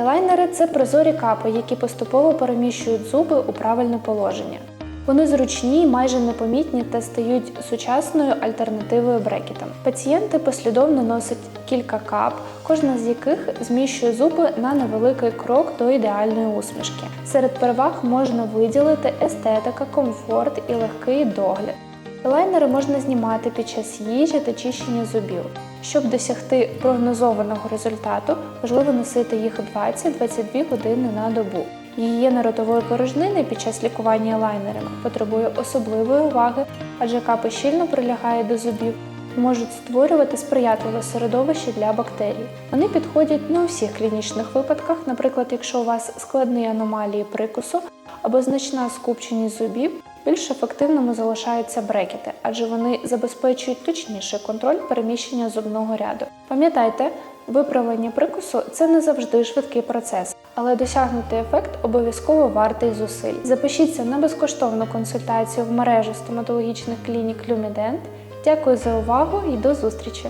Елайнери це прозорі капи, які поступово переміщують зуби у правильне положення. Вони зручні, майже непомітні та стають сучасною альтернативою брекетам. Пацієнти послідовно носять кілька кап, кожна з яких зміщує зуби на невеликий крок до ідеальної усмішки. Серед переваг можна виділити естетика, комфорт і легкий догляд. Елайнери можна знімати під час їжі та чищення зубів. Щоб досягти прогнозованого результату, важливо носити їх 20-22 години на добу. Гігієна ротової порожнини під час лікування елайнерами потребує особливої уваги, адже капи щільно прилягають до зубів і можуть створювати сприятливе середовище для бактерій. Вони підходять не у всіх клінічних випадках, наприклад, якщо у вас складні аномалії прикусу або значна скупченість зубів, більш ефективними залишаються брекети, адже вони забезпечують точніший контроль переміщення зубного ряду. Пам'ятайте, виправлення прикусу це не завжди швидкий процес, але досягнути ефект обов'язково вартий зусиль. Запишіться на безкоштовну консультацію в мережу стоматологічних клінік Люмідент. Дякую за увагу і до зустрічі!